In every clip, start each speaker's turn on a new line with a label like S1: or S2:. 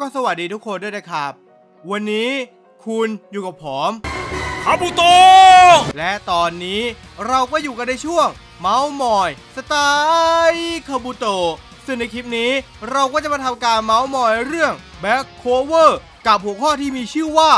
S1: ก็สวัสดีทุกคนด้วยนะครับ วันนี้คุณอยู่กับผม
S2: คาบุโตะ
S1: และตอนนี้เราก็อยู่กันในช่วง เมาส์มอย สไตล์คาบุโตะซึ่งในคลิปนี้เราก็จะมาทำการเมาส์มอยเรื่อง Back Cover กับหัวข้อที่มีชื่อว่า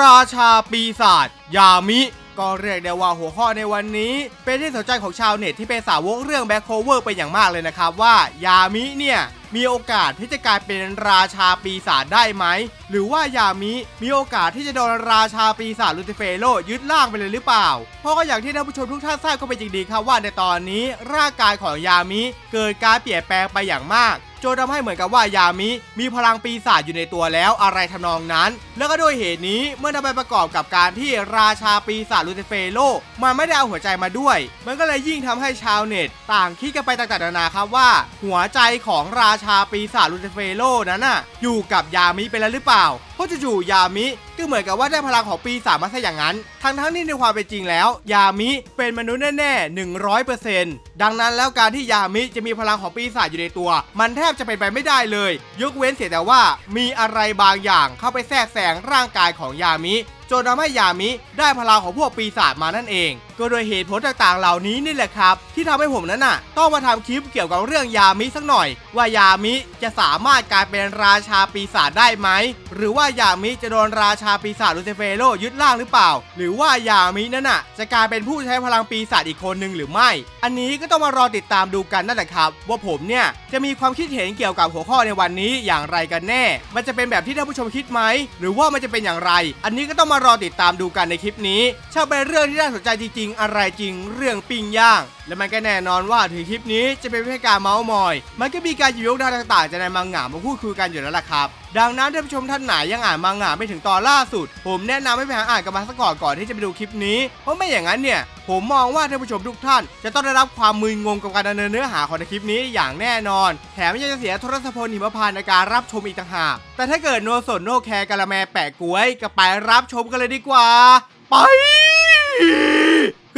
S1: ราชาปีศาจยามิ ก็เรียกได้ว่าหัวข้อในวันนี้ เป็นที่สนใจของชาวเน็ตที่เป็นสาวกเรื่อง Back Cover เป็นอย่างมากเลยนะครับว่า ยามิเนี่ย มีโอกาสที่จะกลายเป็นราชาปีศาจได้ไหม หรือว่ายามิมีโอกาสที่จะโดนราชาปีศาจลูซิเฟโรยึดร่างไปเลยหรือเปล่า เพราะก็อย่างที่ท่านผู้ชมทุกท่านทราบก็เป็นจริงดีครับว่าในตอนนี้ร่างกายของยามิเกิดการเปลี่ยนแปลงไปอย่างมากจนทำให้เหมือนกับว่ายามิมีพลังปีศาจอยู่ในตัวแล้วอะไรทำนองนั้น แล้วก็ด้วยเหตุนี้เมื่อนำไปประกอบกับการที่ราชาปีศาจลูซิเฟโรมันไม่ได้เอาหัวใจมาด้วย มันก็เลยยิ่งทำให้ชาวเน็ต ต่างคิดกันไปต่างๆนานาครับว่า หัวใจของราชาปีศาจลูซิเฟโรนั้นน่ะ อยู่กับยามิไปแล้วหรือเปล่า เพราะจู่ๆยามิก็เหมือนกับว่าได้พลังของปีศาจมาซะอย่างนั้น ทั้งๆที่ในความเป็นจริงแล้ว ยามิเป็นมนุษย์แน่ๆ 100%ดังนั้นแล้วการที่ยามิจะมีพลังของปีศาจอยู่ในตัว มันแทบจะเป็นไปไม่ได้เลย ยกเว้นเสียแต่ว่ามีอะไรบางอย่างเข้าไปแทรกแซงร่างกายของยามิจนทำให้ยามิได้พลังของพวกปีศาจมานั่นเอง ก็โดยเหตุผลต่างๆ เหล่านี้นี่แหละครับ ที่ทำให้ผมนั้นน่ะ ต้องมาทำคลิปเกี่ยวกับเรื่องยามิสักหน่อย ว่ายามิจะสามารถกลายเป็นราชาปีศาจได้ไหม หรือว่ายามิจะโดนราชาปีศาจลูเซเฟโรยึดร่างหรือเปล่า หรือว่ายามินั้นน่ะจะกลายเป็นผู้ใช้พลังปีศาจอีกคนหนึ่งหรือไม่ อันนี้ก็ต้องมารอติดตามดูกันนั่นแหละครับ ว่าผมเนี่ยจะมีความคิดเห็นเกี่ยวกับหัวข้อในวันนี้อย่างไรกันแน่ มันจะเป็นแบบที่ท่านผู้ชมคิดไหม หรือว่ามันจะเป็นอย่างไร อันนี้ก็ต้องมารอติดตามดูกันในคลิปนี้ช่างเป็นเรื่องที่น่าสนใจจริง ๆ อะไรจริง เรื่องปิ้งย่าง และมันก็แน่นอนว่าถึงคลิปนี้จะเป็นแค่การเมาส์มอย มันก็มีการหยิบยกดาวต่างๆจากในมังงะมาพูดคุยกันอยู่แล้วล่ะครับดังนั้นท่านผู้ชมท่านไหนยังอ่านมังงะไม่ถึงตอนล่าสุด ผมแนะนำให้ไปหาอ่านกันมาสักก่อนก่อนที่จะไปดูคลิปนี้ เพราะไม่อย่างนั้นเนี่ย ผมมองว่าท่านผู้ชมทุกท่าน จะต้องได้รับความมึนงงกับการดำเนินเนื้อหาของในคลิปนี้อย่างแน่นอน แถมยังจะเสียทรัพท์หิมพานในการรับชมอีกต่างหาก แต่ถ้าเกิดโนสนโนแคร์กะละแมแปะกล้วยก็ไปรับชมกันเลยดีกว่า ไป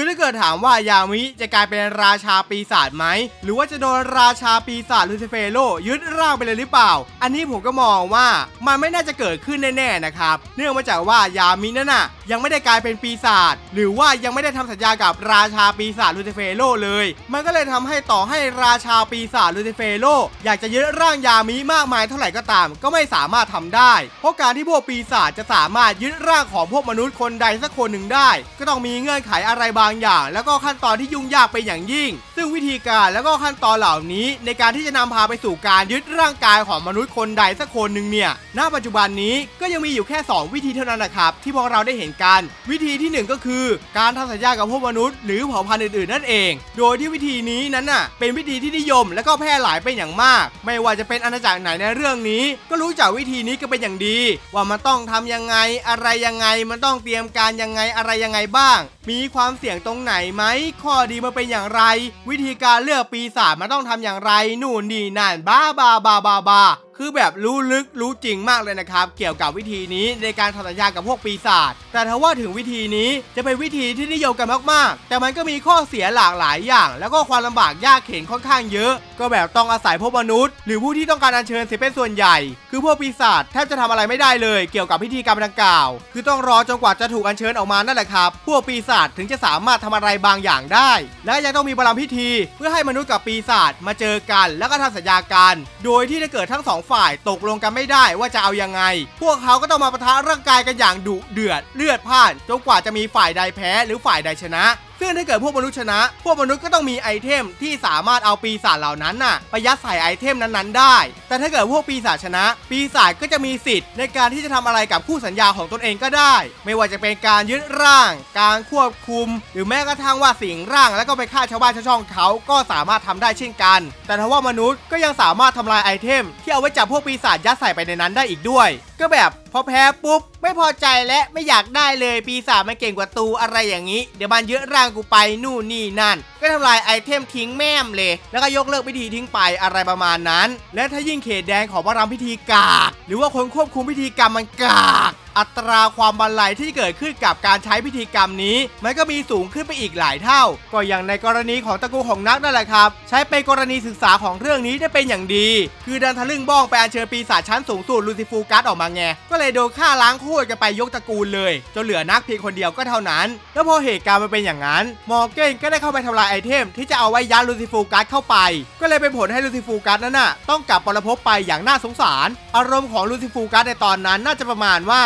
S1: คือถ้าเกิดถามว่ายามิจะกลายเป็นราชาปีศาจไหม หรือว่าจะโดนราชาปีศาจลูซิเฟโรยึดร่างไปเลยหรือเปล่า อันนี้ผมก็มองว่ามันไม่น่าจะเกิดขึ้นแน่ๆนะครับ เนื่องมาจากว่ายามินั่นน่ะยังไม่ได้กลายเป็นปีศาจหรือว่ายังไม่ได้ทำสัญญากับราชาปีศาจลูซิเฟโรเลย มันก็เลยทำให้ต่อให้ราชาปีศาจลูซิเฟโรอยากจะยึดร่างยามิมากมายเท่าไหร่ก็ตาม ก็ไม่สามารถทำได้ เพราะการที่พวกปีศาจจะสามารถยึดร่างของพวกมนุษย์คนใดสักคนหนึ่งได้ ก็ต้องมีเงื่อนไขอะไรบางอย่าง แล้วก็ขั้นตอนที่ยุ่งยากไปอย่างยิ่ง ซึ่งวิธีการแล้วก็ขั้นตอนเหล่านี้ ในการที่จะนำพาไปสู่การยึดร่างกายของมนุษย์คนใดสักคนหนึ่งเนี่ยณปัจจุบันนี้ก็ยังมีอยู่แค่ 2 วิธีเท่านั้นนะครับที่พวกเราได้เห็นกัน วิธีที่หนึ่งก็คือ การทำสัญญากับพวกมนุษย์หรือเผ่าพันธุ์อื่นๆนั่นเอง โดยที่วิธีนี้นั้นน่ะเป็นวิธีที่นิยม และก็แพร่หลายเป็นอย่างมาก ไม่ว่าจะเป็นอาณาจักรไหนในเรื่องนี้ ก็รู้จักวิธีนี้ก็เป็นอย่างดี ว่ามันต้องทำยังไงอะไรยังไงมันต้องเตรียมการยังไงอะไรยังไงบ้าง มีความเสี่ยงตรงไหนไหมข้อดีมันเป็นอย่างไร วิธีการเลือกปีศาจมันต้องทำอย่างไร นู่นนี่นั่นบ้าบ้าบ้าบาบา คือแบบรู้ลึกรู้จริงมากเลยนะครับ เกี่ยวกับวิธีนี้ในการทำสัญญากับพวกปีศาจแต่ถ้าว่าถึงวิธีนี้จะเป็นวิธีที่นิยมกันมากๆ แต่มันก็มีข้อเสียหลากหลายอย่าง แล้วก็ความลำบากยากเข็นค่อนข้างเยอะ ก็แบบต้องอาศัยพวกมนุษย์ หรือผู้ที่ต้องการอัญเชิญเสียเป็นส่วนใหญ่ คือพวกปีศาจแทบจะทำอะไรไม่ได้เลย เกี่ยวกับพิธีกรรมดังกล่าว คือต้องรอจนกว่าจะถูกอัญเชิญออกมานั่นแหละครับพวกปีศาจถึงจะสามารถทำอะไรบางอย่างได้ และยังต้องมีประลำพิธี เพื่อให้มนุษย์กับปีศาจมาเจอกัน แล้วก็ทำสัญญากัน โดยที่ถ้าเกิดทั้งสองฝ่ายตกลงกันไม่ได้ว่าจะเอายังไง พวกเขาก็ต้องมาปะทะร่างกายกันอย่างดุเดือดเลือดพ่านจนกว่าจะมีฝ่ายใดแพ้หรือฝ่ายใดชนะ ซึ่งถ้าเกิดพวกมนุษย์ชนะ พวกมนุษย์ก็ต้องมีไอเทมที่สามารถเอาปีศาจเหล่านั้นน่ะไปยัดใส่ไอเทมนั้นๆได้ แต่ถ้าเกิดพวกปีศาจชนะ ปีศาจก็จะมีสิทธิ์ในการที่จะทำอะไรกับคู่สัญญาของตนเองก็ได้ ไม่ว่าจะเป็นการยึดร่าง การควบคุม หรือแม้กระทั่งว่าสิงร่างแล้วก็ไปฆ่าชาวบ้านชาวช่องเขาก็สามารถทำได้เช่นกัน แต่ถ้าว่ามนุษย์ก็ยังสามารถทำลายไอเทม ที่เอาไว้จับพวกปีศาจยัดใส่ไปในนั้นได้อีกด้วย ก็แบบ พอแพ้ปุ๊บ ไม่พอใจและไม่อยากได้เลยปีศาจมันเก่งกว่าตูอะไรอย่างนี้ เดี๋ยวมันเยอะร่างกูไปนู่นนี่นั่น ก็ทำลายไอเทมทิ้งแม่มเลย แล้วก็ยกเลิกพิธีทิ้งไปอะไรประมาณนั้น และถ้ายิ่งเขตแดงของพระรามพิธีกาก หรือว่าคนควบคุมพิธีกรรมมันกาก อัตราความบันไลที่เกิดขึ้นกับการใช้พิธีกรรมนี้ มันก็มีสูงขึ้นไปอีกหลายเท่า ก็อย่างในกรณีของตระกูลของนักนั่นแหละครับ ใช้เป็นกรณีศึกษาของเรื่องนี้ได้เป็นอย่างดี คือดันทะลึ่งบ้องไปอัญเชิญปีศาจชั้นสูงสุดลูซิฟูกัสออกมาไง ก็เลยโดนฆ่าล้างโคตรกันไปยกตระกูลเลย จนเหลือนักเพียงคนเดียวก็เท่านั้น แล้วพอเหตุการณ์มันเป็นอย่างนั้น มอร์เกนก็ได้เข้าไปทำลายไอเทม ที่จะเอาไว้ยัดลูซิฟูกัสเข้าไป ก็เลยเป็นผลให้ลูซิฟูกัสนั้นน่ะต้องกลับปรภพไปอย่างน่าสงสาร อารมณ์ของลูซิฟูกัสในตอนนั้นน่าจะประมาณว่า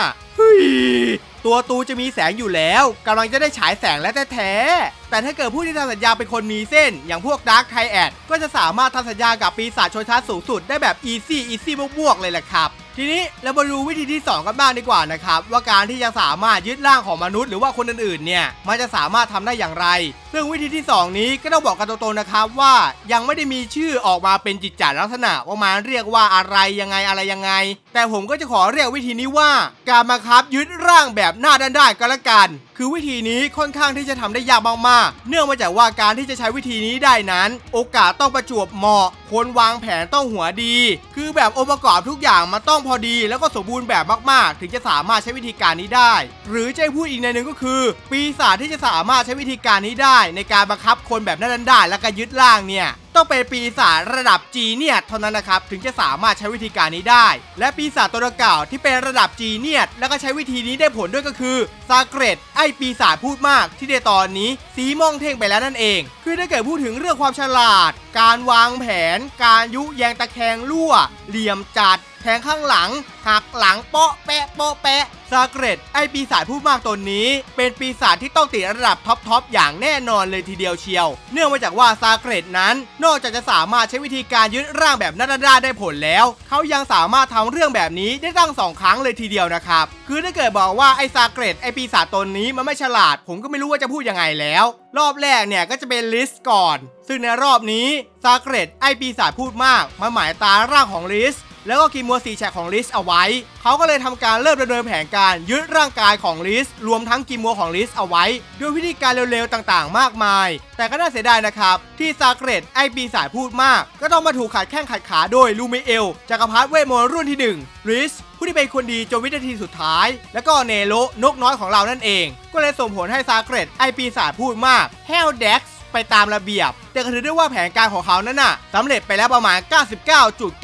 S1: ตัวตูจะมีแสงอยู่แล้วกำลังจะได้ฉายแสงแล้วแท้ๆ แต่ถ้าเกิดผู้ที่ทำสัญญาเป็นคนมีเส้น อย่างพวกดาร์คไทแอดก็จะสามารถทำสัญญากับปีศาจชนชั้นสูงสุดได้แบบอีซี่อีซี่บวกๆเลยแหละครับทีนี้เรามาดูวิธีที่ 2 กันบ้างดีกว่านะครับ ว่าการที่จะสามารถยึดร่างของมนุษย์หรือว่าคนอื่นๆเนี่ยมันจะสามารถทำได้อย่างไร ซึ่งวิธีที่ 2 นี้ก็ต้องบอกกันตรงๆนะครับว่ายังไม่ได้มีชื่อออกมาเป็นจิตจาลักษณะว่ามันเรียกว่าอะไรยังไงอะไรยังไง แต่ผมก็จะขอเรียกวิธีนี้ว่า การบังคับยึดร่างแบบหน้าด้านๆก็แล้วกัน คือวิธีนี้ค่อนข้างที่จะทำได้ยากมากเนื่องมาจากว่าการที่จะใช้วิธีนี้ได้นั้น โอกาสต้องประจวบเหมาะ คนวางแผนต้องหัวดี คือแบบองค์ประกอบทุกอย่างมันต้องพอดี แล้วก็สมบูรณ์แบบมากๆ ถึงจะสามารถใช้วิธีการนี้ได้ หรือจะพูดอีกในหนึ่งก็คือ ปีศาจที่จะสามารถใช้วิธีการนี้ได้ ในการบังคับคนแบบนั้นได้ แล้วก็ยึดร่างเนี่ย ต้องเป็นปีศาจระดับจีเนียตเท่านั้นนะครับถึงจะสามารถใช้วิธีการนี้ได้ และปีศาจตัวดังกล่าวที่เป็นระดับจีเนียตแล้วก็ใช้วิธีนี้ได้ผลด้วยก็คือซาเกรตไอปีศาจพูดมากที่ในตอนนี้สีมองเท่งไปแล้วนั่นเอง คือถ้าเกิดพูดถึงเรื่องความฉลาด การวางแผน การยุแยงตะแคงรั่ว เหลี่ยมจัด แทงข้างหลัง หักหลังเปาะแปะเปาะแปะซาเกรตไอปีศาจผู้มากตนนี้ เป็นปีศาจที่ต้องติดระดับท็อปทอปอย่างแน่นอนเลยทีเดียวเชียว เนื่องมาจากว่าซาเกรตนั้น นอกจากจะสามารถใช้วิธีการยึดร่างแบบนาดาได้ผลแล้ว เขายังสามารถทำเรื่องแบบนี้ได้ตั้งสองครั้งเลยทีเดียวนะครับ คือถ้าเกิดบอกว่าไอซาเกรตไอปีศาจตนนี้มันไม่ฉลาด ผมก็ไม่รู้ว่าจะพูดยังไงแล้ว รอบแรกเนี่ยก็จะเป็นลิสก่อน ซึ่งในรอบนี้ซาเกรตไอปีศาจพูดมากมาหมายตาร่างของลิส แล้วก็กินมัวสีแฉกของลิสเอาไว้ เขาก็เลยทำการเริ่มดำเนินแผนการยึดร่างกายของลิส รวมทั้งกิมมัวของลิสเอาไว้ ด้วยวิธีการเร็วๆต่างๆ มากมาย แต่ก็น่าเสียดายนะครับ ที่ซาเกรตไอปีศาจพูดมาก ก็ต้องมาถูกขัดแข้งขัดขาโดยลูมิเอลจักรพรรดิเวทมนต์รุ่นที่ 1 ลิสผู้ที่เป็นคนดีจนวินาทีสุดท้าย แล้วก็เนโรนกน้อยของเรานั่นเอง ก็เลยส่งผลให้ซาเกรตไอปีศาจพูดมากแฮลเด็กซ์ไปตามระเบียบ แต่ก็ถือได้ว่าแผนการของเขานั้นน่ะสำเร็จไปแล้วประมาณ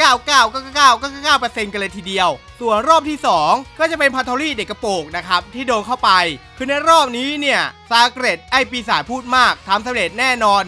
S1: 99.999999%กันเลยทีเดียว ส่วนรอบที่ 2 ก็จะเป็นพัทอรี่เด็กกระโปงนะครับที่โดนเข้าไป คือในรอบนี้เนี่ยซาเกรตไอปีศาจพูดมากทำสำเร็จแน่นอน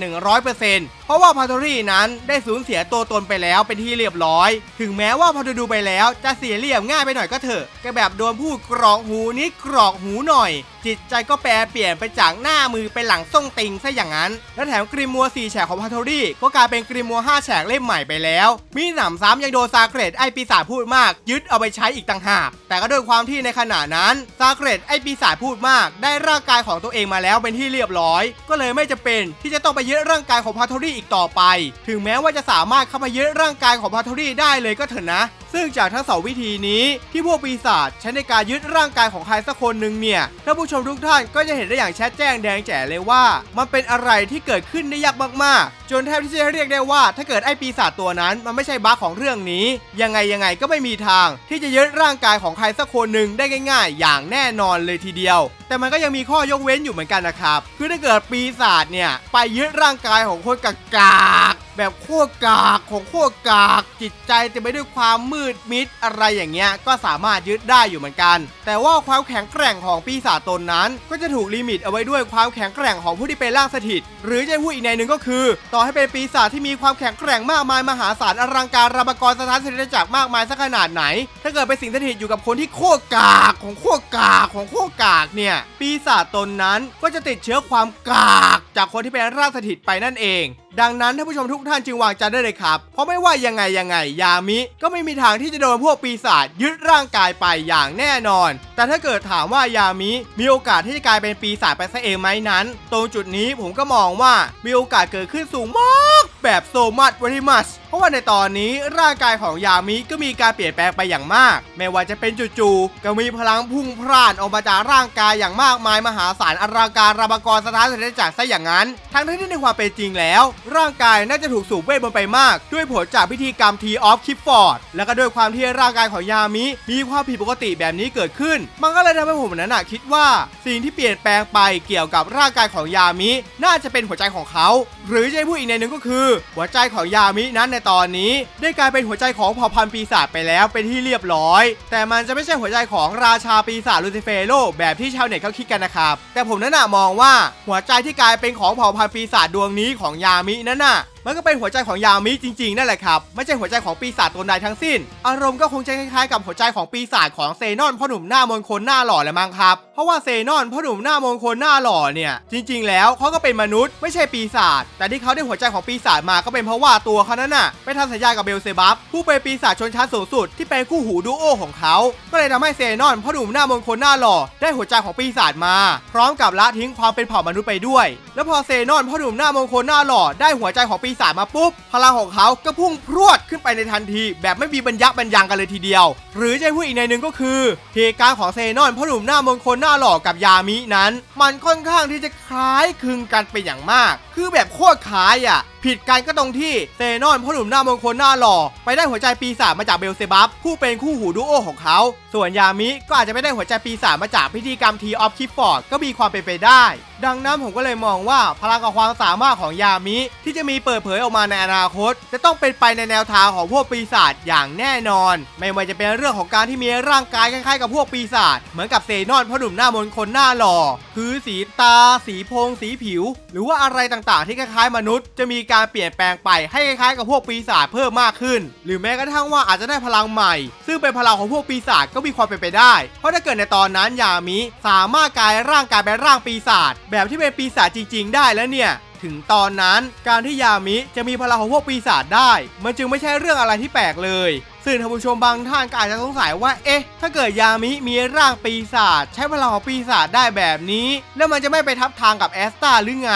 S1: 100%เพราะว่าพัทอรี่นั้นได้สูญเสียตัวตนไปแล้วเป็นที่เรียบร้อย ถึงแม้ว่าพอดูไปแล้วจะเสียเหลี่ยมง่ายไปหน่อยก็เถอะก็แบบโดนพูดกรอกหูนิดกรอกหูหน่อย จิตใจก็แปรเปลี่ยนไปจากหน้ามือเป็นหลังส่งติงซะอย่างนั้น และแถมกริมัว4แฉกของพัทอรี่ก็กลายเป็นกริมัว5แฉกเล่มใหม่ไปแล้ว มีหนำซ้ำยังโดนซาเกรตไอปีศาจพูดมาก ยึดเอาไปใช้อีกต่างหาก แต่ก็ด้วยความที่ในขณะนั้นซาเกรตไอปีศาจพูดมาก ได้ร่างกายของตัวเองมาแล้วเป็นที่เรียบร้อย ก็เลยไม่จะเป็นที่จะต้องไปยึดร่างกายของพัทอรี่อีกต่อไป ถึงแม้ว่าจะสามารถเข้าไปยึดร่างกายของพัทอรี่ได้เลยก็เถอะนะ ซึ่งจากทั้งสองวิธีนี้ที่พวกปีศาจใช้ในการยึดร่างกายของใครสักคนหนึ่งเนี่ยท่านผู้ชมทุกท่านก็จะเห็นได้อย่างชัดแจ้งแดงแจ๋เลยว่า มันเป็นอะไรที่เกิดขึ้นได้ยากมากๆ จนแทบที่จะเรียกได้ว่า ถ้าเกิดไอ้ปีศาจตัวนั้นมันไม่ใช่บั๊กของเรื่องนี้ ยังไงยังไงก็ไม่มีทาง ที่จะยึดร่างกายของใครสักคนหนึ่งได้ง่าย ๆ อย่างแน่นอนเลยทีเดียว แต่มันก็ยังมีข้อยกเว้นอยู่เหมือนกันนะครับคือถ้าเกิดปีศาจเนี่ยไปยึดร่างกายของคนกากากแบบโคตรกากของโคตรกากจิตใจเต็มไปด้วยความมืดมิดอะไรอย่างเงี้ยก็สามารถยึดได้อยู่เหมือนกัน แต่ว่าความแข็งแกร่งของปีศาจตนนั้น ก็จะถูกลิมิตเอาไว้ด้วยความแข็งแกร่งของผู้ที่เป็นร่างสถิต หรือจะพูดอีกในหนึ่งก็คือต่อให้เป็นปีศาจที่มีความแข็งแกร่งมากมายมหาศาลอลังการรามกรสถานเสด็จจักรมากมายสักขนาดไหน ถ้าเกิดไปสิงสถิตอยู่กับคนที่โคตรกากของโคตรกากของโคตรกากเนี่ยปีศาจตนนั้นก็จะติดเชื้อความกาก จากคนที่เป็นร่างสถิตไปนั่นเอง ดังนั้นท่านผู้ชมทุกท่านจึงวางใจได้เลยครับ เพราะไม่ว่ายังไงยังไงยามิ ก็ไม่มีทางที่จะโดนพวกปีศาจยึดร่างกายไปอย่างแน่นอน แต่ถ้าเกิดถามว่ายามิ มีโอกาสที่จะกลายเป็นปีศาจไปซะเองไหมนั้น ตรงจุดนี้ผมก็มองว่ามีโอกาสเกิดขึ้นสูงมาก แบบโซมัดวันที่มัส เพราะว่าในตอนนี้ร่างกายของยามิก็มีการเปลี่ยนแปลงไปอย่างมาก ไม่ว่าจะเป็นจู่ๆก็มีพลังพุ่งพร่านออกมาจากร่างกายอย่างมากมายมหาศาลอลังการรามกรสถานเสด็จจากซะอย่างนั้น ทั้งที่ในความเป็นจริงแล้ว ร่างกายน่าจะถูกสูบเวทมนต์ไปมาก ด้วยผลจากพิธีกรรมทีออฟคิปฟอร์ดแล้วก็ด้วยความที่ร่างกายของยามิ มีความผิดปกติแบบนี้เกิดขึ้น มันก็เลยทำให้ผมนั้นนะคิดว่า สิ่งที่เปลี่ยนแปลงไปเกี่ยวกับร่างกายของยามิ น่าจะเป็นหัวใจของเขา หรือจะพูดอีกในหนึ่งก็คือ หัวใจของยามินั้นในตอนนี้ ได้กลายเป็นหัวใจของเผ่าพันธุ์ปีศาจไปแล้วเป็นที่เรียบร้อย แต่มันจะไม่ใช่หัวใจของราชาปีศาจลูซิเฟโรแบบที่ชาวเน็ตเขาคิดกันนะครับแต่ผมนั่นน่ะมองว่าหัวใจที่กลายเป็นของเผ่าพันธุ์ปีศาจดวงนี้ของยามินั่นน่ะ มันก็เป็นหัวใจของยามิจริงๆนั่นแหละครับ ไม่ใช่หัวใจของปีศาจตนใดทั้งสิ้น อารมณ์ก็คงจะคล้ายๆกับหัวใจของปีศาจของเซนอนพ่อหนุ่มหน้ามนคนหน้าหล่อแหละมั้งครับ เพราะว่าเซนอนพ่อหนุ่มหน้ามนคนหน้าหล่อเนี่ย จริง ๆ แล้วเขาก็เป็นมนุษย์ไม่ใช่ปีศาจแต่ที่เขาได้หัวใจของปีศาจมาก็เป็นเพราะว่าตัวเขานั้นน่ะไปทำสัญญากับเบลเซบับผู้เป็นปีศาจชนชั้นสูงสุดที่เป็นคู่หูดูโอของเขา ก็เลยทำให้เซนอนพ่อหนุ่มหน้ามนคนหน้าหล่อได้หัวใจของปีศาจมา พร้อมกับละทิ้งความเป็นเผ่ามนุษย์ไปด้วย แล้วพอเซนอนพ่อหนุ่มหน้ามนคนหน้าหล่อได้หัวใจของปีศาจมาปุ๊บ พลังของเขาก็พุ่งพรวดขึ้นไปในทันที แบบไม่มีบรรยับบรรยังกันเลยทีเดียว หรือจะพูดอีกในหนึ่งก็คือเหตุการณ์ของเซนอนพ่อหนุ่มหน้ามนคนหน้าหล่อกับยามินั้น มันค่อนข้างที่จะคล้ายคลึงกันเป็นอย่างมาก คือแบบโคตรคล้ายอะ ผิดกันก็ตรงที่เซนอนพ่อหนุ่มหน้ามงคลหน้าหล่อ ไปได้หัวใจปีศาจมาจากเบลเซบับผู้เป็นคู่หูดูโอของเขา ส่วนยามิก็อาจจะไม่ได้หัวใจปีศาจมาจากพิธีกรรมทีออฟคิฟฟอร์ดก็มีความเป็นไปได้ ดังนั้นผมก็เลยมองว่าพลังกับความสามารถของยามิ ที่จะมีเปิดเผยออกมาในอนาคต จะต้องเป็นไปในแนวทางของพวกปีศาจอย่างแน่นอน ไม่ว่าจะเป็นเรื่องของการที่มีร่างกายคล้ายๆกับพวกปีศาจเหมือนกับเซนอนพ่อหนุ่มหน้ามนคนหน้าหล่อคือสีตา สีโพงสีผิว หรือว่าอะไรต่างๆ ที่คล้ายๆมนุษย์ จะมีการเปลี่ยนแปลงไปให้คล้ายๆกับพวกปีศาจเพิ่มมากขึ้น หรือแม้กระทั่งว่าอาจจะได้พลังใหม่ ซึ่งเป็นพลังของพวกปีศาจก็มีความเป็นไปได้ เพราะถ้าเกิดในตอนนั้นยามิสามารถกลายร่างกายเป็นร่างปีศาจแบบที่เป็นปีศาจจริง ๆ ได้แล้วเนี่ยถึงตอนนั้นการที่ยามิจะมีพลังของพวกปีศาจได้ มันจึงไม่ใช่เรื่องอะไรที่แปลกเลย ซึ่งท่านผู้ชมบางท่านก็อาจจะสงสัยว่า เอ๊ะ ถ้าเกิดยามิมีร่างปีศาจใช้พลังของปีศาจได้แบบนี้ แล้วมันจะไม่ไปทับทางกับแอสตาหรือไง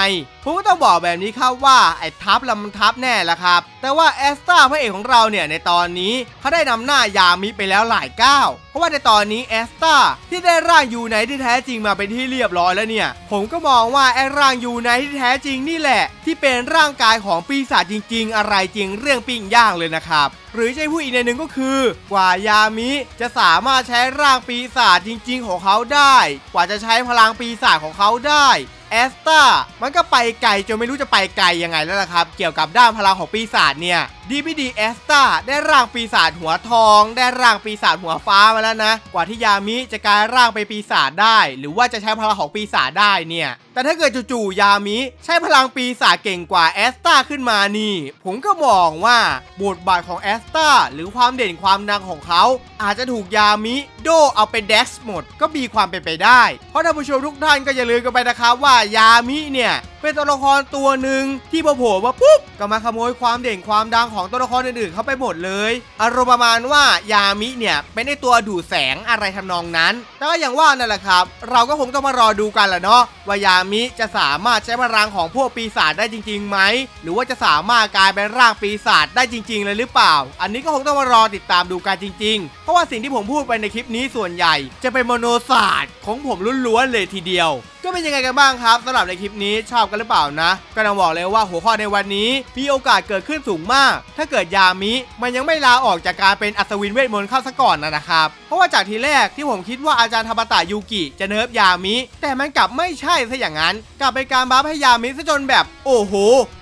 S1: ผมก็ต้องบอกแบบนี้ครับว่าไอ้ทับละมันทับแน่ละครับ แต่ว่าแอสตาพระเอกของเราเนี่ยในตอนนี้เขาได้นำหน้ายามิไปแล้วหลายก้าวเพราะว่าในตอนนี้แอสตาที่ได้ร่างยูไนที่แท้จริงมาเป็นที่เรียบร้อยแล้วเนี่ย ผมก็มองว่าไอ้ร่างยูไนที่แท้จริงนี่แหละ ที่เป็นร่างกายของปีศาจจริง ๆ อะไรจริงเรื่องปิ้งย่างเลยนะครับหรือจะให้พูดอีกในหนึ่งก็คือ กว่ายามิจะสามารถใช้ร่างปีศาจจริง ๆ ของเขาได้ กว่าจะใช้พลังปีศาจของเขาได้ อสตามันก็ไปไกลจนไม่รู้จะไปไกลยังไงแล้วล่ะครับ เกี่ยวกับด้านพลังของปีศาจเนี่ยดีไม่ดีแอสตาได้ร่างปีศาจหัวทอง ได้ร่างปีศาจหัวฟ้ามาแล้วนะ กว่าที่ยามิจะกลายร่างไปนปีศาจได้ หรือว่าจะใช้พลังของปีศาจได้เนี่ย แต่ถ้าเกิดจู่ๆยามิใช้พลังปีศาจเก่งกว่าแอสตาขึ้นมานี่ ผมก็มองว่าบทบาทของแอสตาหรือความเด่นความดังของเขา อาจจะถูกยามิ โดเอาไปเด็กหมดก็มีความเป็นไปได้ เพราะท่านผู้ชมทุกท่านก็อย่าลืมกันไปนะครับว่ายามิเนี่ยเป็นตัวละครตัวหนึ่งที่พอโผล่มาปุ๊บก็มาขโมยความเด่นความดังของตัวละครอื่นๆเข้าไปหมดเลยอารมณ์ประมาณว่ายามิเนี่ยเป็นไอตัวดูดแสงอะไรทำนองนั้นแต่ก็อย่างว่านั่นแหละครับ เราก็คงต้องมารอดูกันแหละเนาะว่ายามิจะสามารถใช้พลังของพวกปีศาจได้จริงๆไหมหรือว่าจะสามารถกลายเป็นร่างปีศาจได้จริง ๆ เลยหรือเปล่า อันนี้ก็คงต้องมารอติดตามดูกันจริง ๆ เพราะว่าสิ่งที่ผมพูดไปในคลิปนี้ส่วนใหญ่ จะเป็นโมโนศาสตร์ของผมล้วนๆเลยทีเดียว ก็เป็นยังไงกันบ้างครับสำหรับในคลิปนี้ชอบกันหรือเปล่านะก็ต้องบอกเลยว่าหัวข้อในวันนี้มีโอกาสเกิดขึ้นสูงมาก ถ้าเกิดยามิมันยังไม่ลาออกจากการเป็นอัศวินเวทมนต์เข้าซะก่อนนะนะครับเพราะว่าจากทีแรกที่ผมคิดว่าอาจารย์ธรรมตะยูกิจะเนิร์ฟยามิ แต่มันกลับไม่ใช่ซะอย่างนั้น กลับเป็นการบัฟให้ยามิซะจนแบบ โอ้โห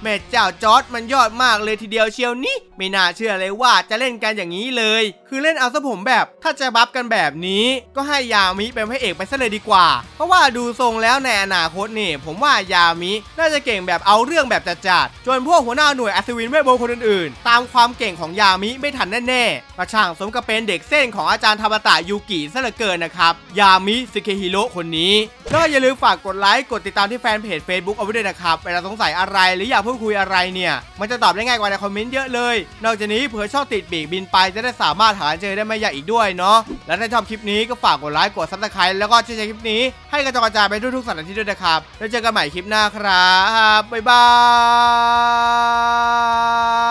S1: แม่เจ้าจอร์ดมันยอดมากเลยทีเดียวเชียวนี่ไม่น่าเชื่อเลยว่าจะเล่นกันอย่างนี้เลย คือเล่นเอาซะผมแบบ ถ้าจะบัฟกันแบบนี้ก็ให้ยามิเป็นพระเอกไปซะเลยดีกว่า เพราะว่าดูทรงแล้วในอนาคตนี่ ผมว่ายามิน่าจะเก่งแบบเอาเรื่องแบบจัดๆจนพวกหัวหน้าหน่วยอัศวินเวทมนต์คนอื่นๆ ตามความเก่งของยามิไม่ทันแน่ๆประช่างสมกับเป็นเด็กเส้นของอาจารย์ธรรมตะยูกิซะเหลือเกินนะครับยามิสเกฮิโร่คนนี้ก็อย่าลืมฝากกดไลค์กดติดตามที่แฟนเพจ Facebook เอาไว้ด้วยนะครับเวลาสงสัยอะไรหรืออยากพูดคุยอะไรเนี่ยมันจะตอบได้ง่ายกว่าในคอมเมนต์เยอะเลยนอกจากนี้เผื่อชอบติดปีกบินไปจะได้สามารถหาเจอได้ไม่ยากอีกด้วยเนาะ และถ้าชอบคลิปนี้ก็ฝากกดไลค์กดซับสไครต์แล้วก็แชร์คลิปนี้ให้กระจายกระจายไปทุกๆสถานที่ด้วยนะครับ แล้วเจอกันใหม่คลิปหน้าครับ บ๊ายบาย